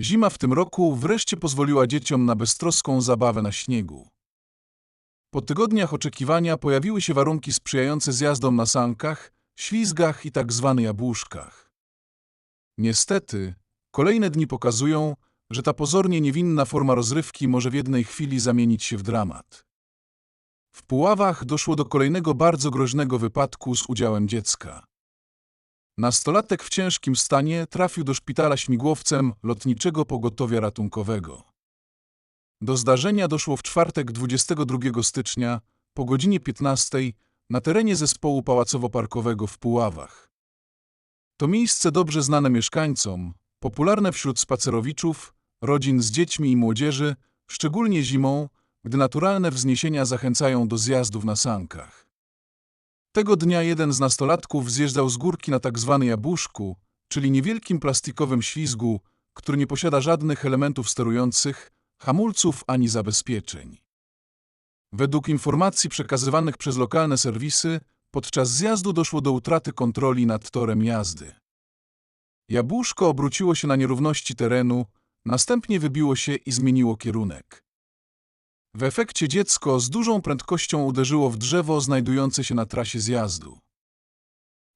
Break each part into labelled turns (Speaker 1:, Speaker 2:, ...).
Speaker 1: Zima w tym roku wreszcie pozwoliła dzieciom na beztroską zabawę na śniegu. Po tygodniach oczekiwania pojawiły się warunki sprzyjające zjazdom na sankach, ślizgach i tak zwanych jabłuszkach. Niestety, kolejne dni pokazują, że ta pozornie niewinna forma rozrywki może w jednej chwili zamienić się w dramat. W Puławach doszło do kolejnego bardzo groźnego wypadku z udziałem dziecka. Nastolatek w ciężkim stanie trafił do szpitala śmigłowcem lotniczego pogotowia ratunkowego. Do zdarzenia doszło w czwartek 22 stycznia po godzinie 15 na terenie zespołu pałacowo-parkowego w Puławach. To miejsce dobrze znane mieszkańcom, popularne wśród spacerowiczów, rodzin z dziećmi i młodzieży, szczególnie zimą, gdy naturalne wzniesienia zachęcają do zjazdów na sankach. Tego dnia jeden z nastolatków zjeżdżał z górki na tak zwanym jabłuszku, czyli niewielkim plastikowym ślizgu, który nie posiada żadnych elementów sterujących, hamulców ani zabezpieczeń. Według informacji przekazywanych przez lokalne serwisy, podczas zjazdu doszło do utraty kontroli nad torem jazdy. Jabłuszko obróciło się na nierówności terenu, następnie wybiło się i zmieniło kierunek. W efekcie dziecko z dużą prędkością uderzyło w drzewo znajdujące się na trasie zjazdu.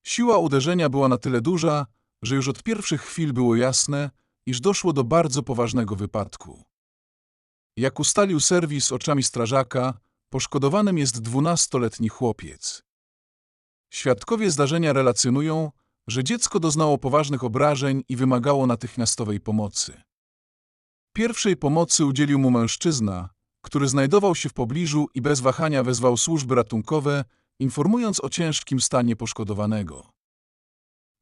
Speaker 1: Siła uderzenia była na tyle duża, że już od pierwszych chwil było jasne, iż doszło do bardzo poważnego wypadku. Jak ustalił serwis oczami strażaka, poszkodowanym jest dwunastoletni chłopiec. Świadkowie zdarzenia relacjonują, że dziecko doznało poważnych obrażeń i wymagało natychmiastowej pomocy. Pierwszej pomocy udzielił mu mężczyzna, który znajdował się w pobliżu i bez wahania wezwał służby ratunkowe, informując o ciężkim stanie poszkodowanego.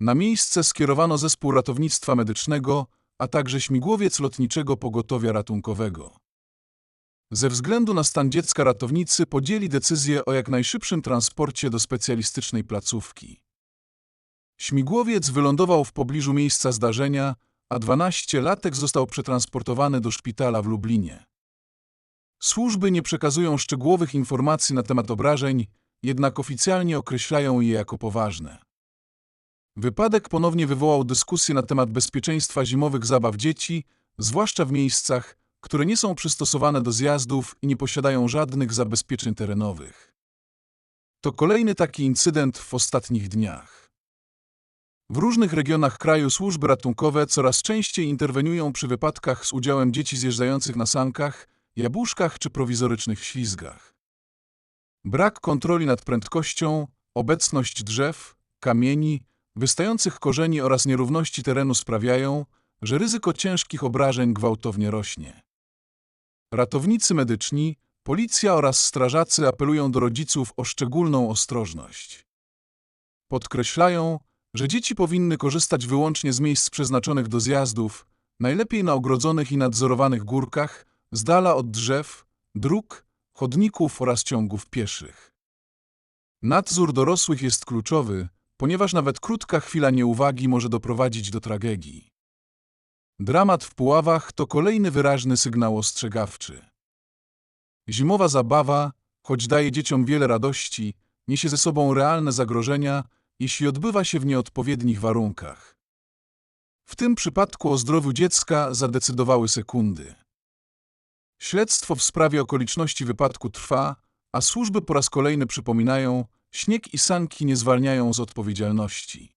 Speaker 1: Na miejsce skierowano zespół ratownictwa medycznego, a także śmigłowiec lotniczego pogotowia ratunkowego. Ze względu na stan dziecka ratownicy podjęli decyzję o jak najszybszym transporcie do specjalistycznej placówki. Śmigłowiec wylądował w pobliżu miejsca zdarzenia, a 12-latek został przetransportowany do szpitala w Lublinie. Służby nie przekazują szczegółowych informacji na temat obrażeń, jednak oficjalnie określają je jako poważne. Wypadek ponownie wywołał dyskusję na temat bezpieczeństwa zimowych zabaw dzieci, zwłaszcza w miejscach, które nie są przystosowane do zjazdów i nie posiadają żadnych zabezpieczeń terenowych. To kolejny taki incydent w ostatnich dniach. W różnych regionach kraju służby ratunkowe coraz częściej interweniują przy wypadkach z udziałem dzieci zjeżdżających na sankach, jabłuszkach czy prowizorycznych ślizgach. Brak kontroli nad prędkością, obecność drzew, kamieni, wystających korzeni oraz nierówności terenu sprawiają, że ryzyko ciężkich obrażeń gwałtownie rośnie. Ratownicy medyczni, policja oraz strażacy apelują do rodziców o szczególną ostrożność. Podkreślają, że dzieci powinny korzystać wyłącznie z miejsc przeznaczonych do zjazdów, najlepiej na ogrodzonych i nadzorowanych górkach, z dala od drzew, dróg, chodników oraz ciągów pieszych. Nadzór dorosłych jest kluczowy, ponieważ nawet krótka chwila nieuwagi może doprowadzić do tragedii. Dramat w Puławach to kolejny wyraźny sygnał ostrzegawczy. Zimowa zabawa, choć daje dzieciom wiele radości, niesie ze sobą realne zagrożenia, jeśli odbywa się w nieodpowiednich warunkach. W tym przypadku o zdrowiu dziecka zadecydowały sekundy. Śledztwo w sprawie okoliczności wypadku trwa, a służby po raz kolejny przypominają, śnieg i sanki nie zwalniają z odpowiedzialności.